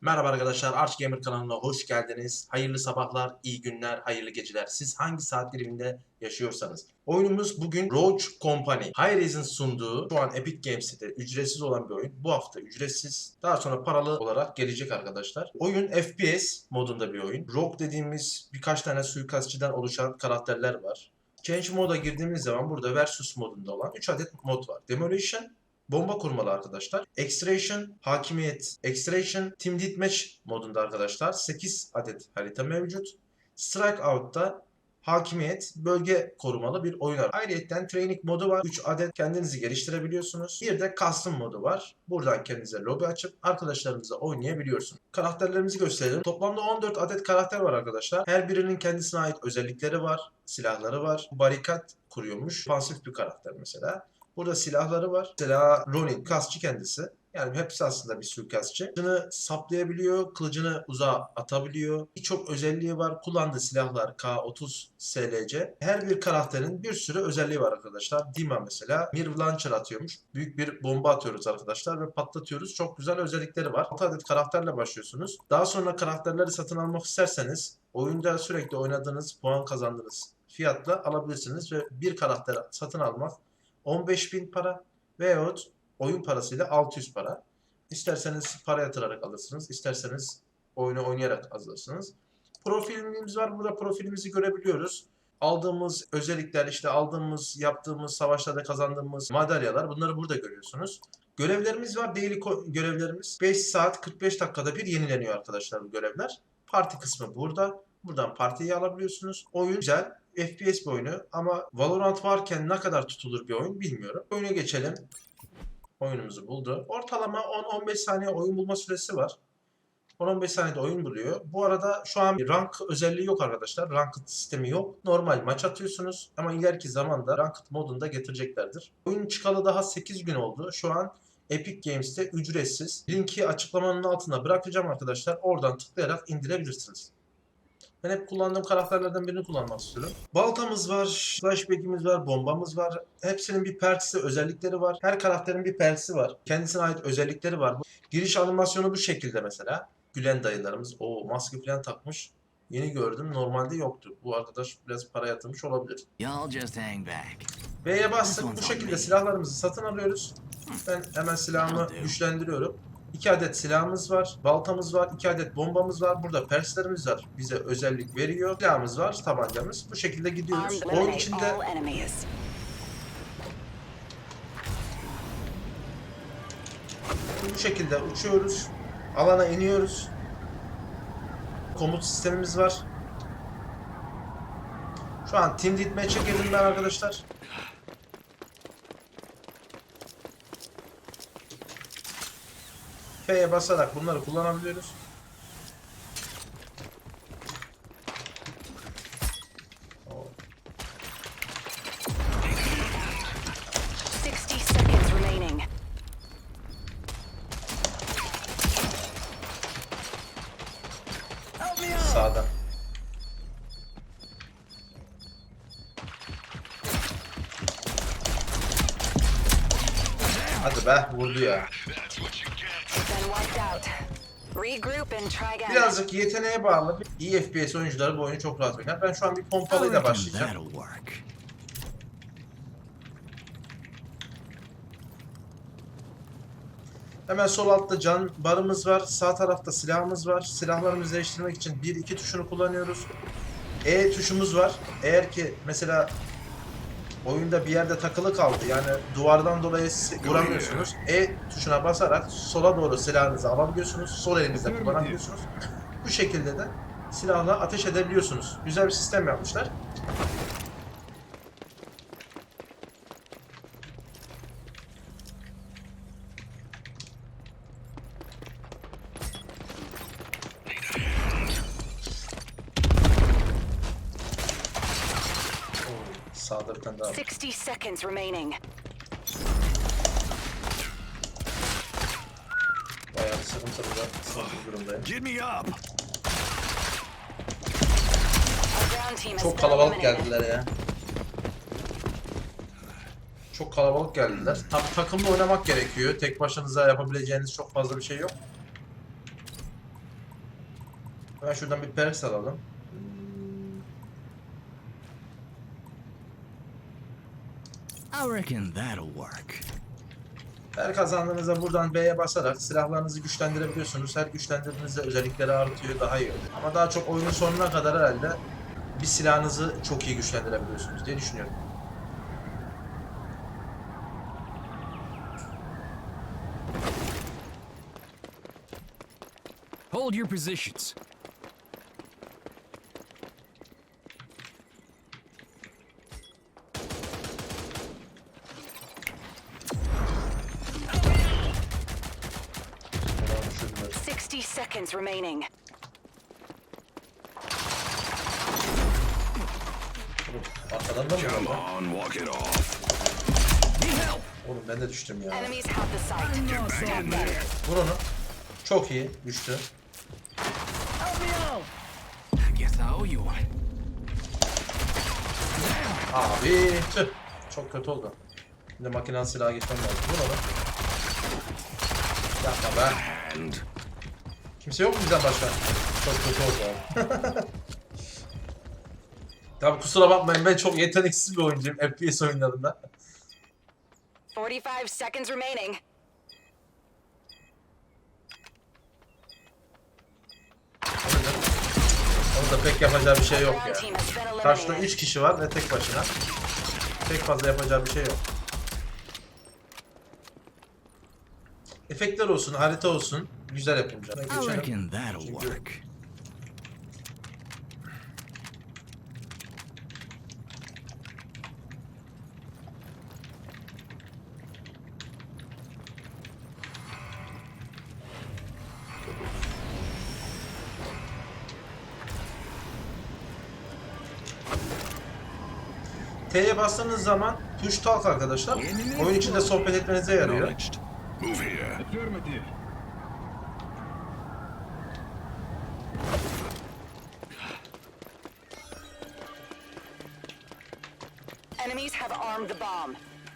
Merhaba arkadaşlar, Arch Gamer kanalına hoş geldiniz. Hayırlı sabahlar, iyi günler, hayırlı geceler. Siz hangi saat diliminde yaşıyorsanız. Oyunumuz bugün Roach Company. Hi-Rez'in sunduğu, şu an Epic Games'te ücretsiz olan bir oyun. Bu hafta ücretsiz, daha sonra paralı olarak gelecek arkadaşlar. Oyun FPS modunda bir oyun. Rogue dediğimiz birkaç tane suikastçıdan oluşan karakterler var. Change moda girdiğimiz zaman burada versus modunda olan 3 adet mod var. Demolition, bomba kurmalı arkadaşlar. Extraction, hakimiyet, Extraction, Team Deathmatch modunda arkadaşlar. 8 adet harita mevcut. Strikeout'ta hakimiyet, bölge korumalı bir oyun var. Ayrıca training modu var. 3 adet kendinizi geliştirebiliyorsunuz. Bir de custom modu var. Buradan kendinize lobi açıp arkadaşlarınızla oynayabiliyorsunuz. Karakterlerimizi gösterelim. Toplamda 14 adet karakter var arkadaşlar. Her birinin kendisine ait özellikleri var. Silahları var. Barikat kuruyormuş. Pasif bir karakter mesela. Burada silahları var. Mesela Ronin kasçı kendisi. Yani hepsi aslında bir suikastçı. Kılıcını saplayabiliyor, kılıcını uzağa atabiliyor. Birçok özelliği var. Kullandığı silahlar K30 SLC. Her bir karakterin bir sürü özelliği var arkadaşlar. Dima mesela Mirv Launcher atıyormuş. Büyük bir bomba atıyoruz arkadaşlar ve patlatıyoruz. Çok güzel özellikleri var. 6 adet karakterle başlıyorsunuz. Daha sonra karakterleri satın almak isterseniz oyunda sürekli oynadığınız, puan kazandığınız fiyatla alabilirsiniz ve bir karakter satın almak 15.000 para veyahut oyun parasıyla 600 para. İsterseniz para yatırarak alırsınız, isterseniz oyunu oynayarak alırsınız. Profilimiz var. Burada profilimizi görebiliyoruz. Aldığımız özellikler, işte aldığımız, yaptığımız, savaşlarda kazandığımız madalyalar bunları burada görüyorsunuz. Görevlerimiz var. Daily görevlerimiz. 5 saat 45 dakikada bir yenileniyor arkadaşlar bu görevler. Parti kısmı burada. Buradan partiyi alabiliyorsunuz. Oyun güzel. FPS bir oyunu ama Valorant varken ne kadar tutulur bir oyun bilmiyorum. Oyuna geçelim. Oyunumuzu buldu. Ortalama 10-15 saniye oyun bulma süresi var. 10-15 saniyede oyun buluyor. Bu arada şu an bir rank özelliği yok arkadaşlar. Ranked sistemi yok. Normal maç atıyorsunuz ama ileriki zamanda ranked modunda getireceklerdir. Oyun çıkalı daha 8 gün oldu. Şu an Epic Games'te ücretsiz. Linki açıklamanın altına bırakacağım arkadaşlar. Oradan tıklayarak indirebilirsiniz. Ben hep kullandığım karakterlerden birini kullanmak istiyorum. Baltamız var, flashback'imiz var, bombamız var. Hepsinin bir persi, özellikleri var. Her karakterin bir persi var. Kendisine ait özellikleri var. Giriş animasyonu bu şekilde mesela. Gülen dayılarımız. o maske falan takmış. Yeni gördüm. Normalde yoktu. Bu arkadaş biraz para yatırmış olabilir. V'ye bastık. Bu şekilde silahlarımızı satın alıyoruz. Ben hemen silahımı güçlendiriyorum. 2 adet silahımız var, baltamız var, 2 adet bombamız var. Burada perslerimiz var. Bize özellik veriyor. Silahımız var, tabancamız. Bu şekilde gidiyoruz. Oyun içinde bu şekilde uçuyoruz. Alana iniyoruz. Komut sistemimiz var. Şu an Team Deathmatch'e girdim ben arkadaşlar. F'ye basarak bunları kullanabiliyoruz. Oo. 60 seconds remaining. Sağda. Hadi be vurdu ya. Birazcık yeteneğe bağlı. İyi FPS oyuncuları bu oyunu çok rahat oynar. Ben şu an bir pompalıyla başlayacağım. Hemen sol altta can barımız var. Sağ tarafta silahımız var. Silahlarımızı değiştirmek için 1-2 tuşunu kullanıyoruz. E tuşumuz var. Eğer ki mesela oyunda bir yerde takılı kaldı yani duvardan dolayı vuramıyorsunuz. E tuşuna basarak sola doğru silahınızı alabiliyorsunuz. Sol elinizle kullanabiliyorsunuz. Bu şekilde de silahla ateş edebiliyorsunuz. Güzel bir sistem yapmışlar. Sağda bir tane daha var. 60 seconds remaining. Bayağı sıkıntılı da sıkıntılı durumdayım. Get me up. Our ground team has Çok kalabalık geldiler ya. Çok kalabalık geldiler. Tabii takımla oynamak gerekiyor. Tek başınıza yapabileceğiniz çok fazla bir şey yok. Ben şuradan bir perks alalım. I reckon that'll work. Her kazandığınızda buradan B'ye basarak silahlarınızı güçlendirebiliyorsunuz. Her güçlendirdiğinizde özellikleri artıyor, daha iyi oluyor. Ama daha çok oyunun sonuna kadar herhalde bir silahınızı çok iyi güçlendirebiliyorsunuz diye düşünüyorum. Hold your positions. Seconds remaining. Oğlum, Arkadan da mı Come on, walk it off. Need help. Oğlum ben de düştüm ya. Enemies have the site. Back in there. Vur onu. Çok iyi. Düştü. Help me out. I guess I owe you one. Abi tüh. Çok kötü oldu. Şimdi makinalı silaha geçmem lazım. Vur onu. Yapma be. And Kimse yok mu bizden başka? Çok kötü oldu abi. Tabi kusura bakmayın ben çok yeteneksiz bir oyuncuyum FPS oyunlarında. 45 seconds remaining. Onun da pek yapacağı bir şey yok ya. been Karşıda eliminated. 3 kişi var ve tek başına. Pek fazla yapacağı bir şey yok. Efektler olsun, harita olsun. Güzel yapımcı. I Geçelim. reckon that'll work. T'ye bastığınız zaman tuş talk arkadaşlar. Oyun içinde sohbet etmenize yarıyor. Move here.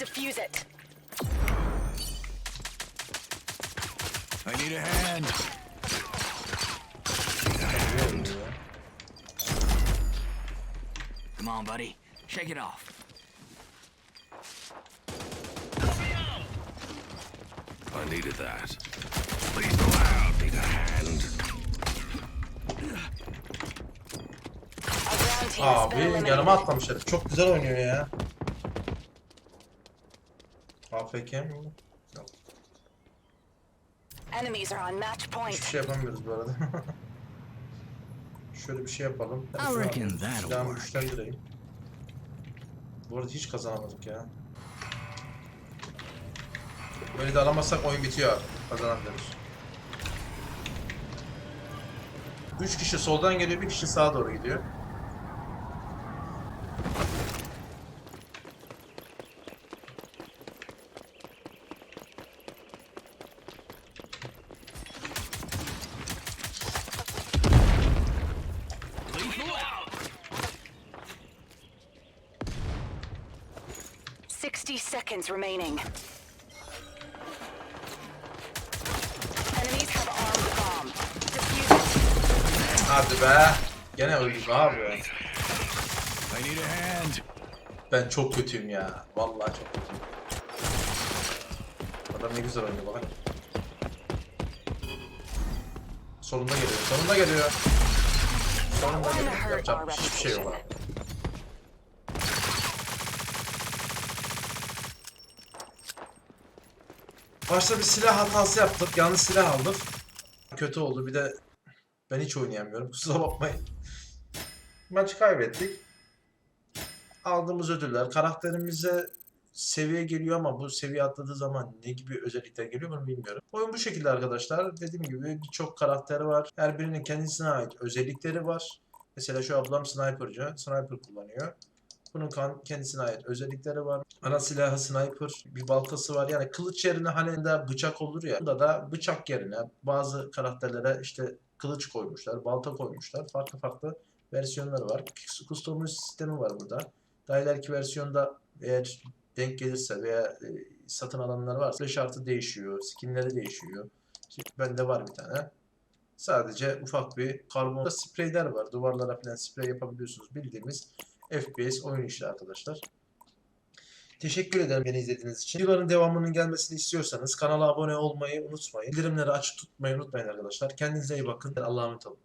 Defuse it. I need a hand. Come on, buddy. Shake it off. I needed that. Please go out. Need a hand. Abi yanıma atlamış herif. Çok güzel oynuyor ya. AFK mi? Yok. Enemies are on match Hiçbir point. şey yapamıyoruz bu arada. Şöyle bir şey yapalım. Ben I reckon alayım, that'll silahımı work. güçlendireyim. Bu arada hiç kazanamadık ya. Böyle de alamazsak oyun bitiyor abi. Kazanamıyoruz. 3 kişi soldan geliyor, bir kişi sağa doğru gidiyor. 60 seconds remaining. Enemies have armed the bomb. Defuse it. Hadi be. Gene öldük abi. I need a hand. Ben çok kötüyüm ya. Vallahi çok kötüyüm. Adam ne güzel oynuyor bakın. Sonunda geliyor. Sonunda geliyor. Sonunda geliyor. Yapacak hiçbir şey yok abi. Başta bir silah hatası yaptık. Yanlış silah aldık. Kötü oldu. Bir de ben hiç oynayamıyorum. Kusura bakmayın. Maçı kaybettik. Aldığımız ödüller karakterimize seviye geliyor ama bu seviye atladığı zaman ne gibi özellikler geliyor bunu bilmiyorum. Oyun bu şekilde arkadaşlar. Dediğim gibi birçok karakter var. Her birinin kendisine ait özellikleri var. Mesela şu ablam sniper'cı. Sniper kullanıyor. Bunun kendisine ait özellikleri var. Ana silahı sniper, bir baltası var. Yani kılıç yerine hani de bıçak olur ya. Bunda da bıçak yerine bazı karakterlere işte kılıç koymuşlar, balta koymuşlar. Farklı farklı versiyonları var. Custom sistemi var burada. Daha ileriki versiyonda eğer denk gelirse veya e, satın alanlar varsa şartı değişiyor, skinleri değişiyor. Şimdi bende var bir tane. Sadece ufak bir karbon spreyler var. Duvarlara falan sprey yapabiliyorsunuz. Bildiğimiz FPS oyun işte arkadaşlar. Teşekkür ederim beni izlediğiniz için. Videoların devamının gelmesini istiyorsanız kanala abone olmayı unutmayın. Bildirimleri açık tutmayı unutmayın arkadaşlar. Kendinize iyi bakın. Allah'a emanet olun.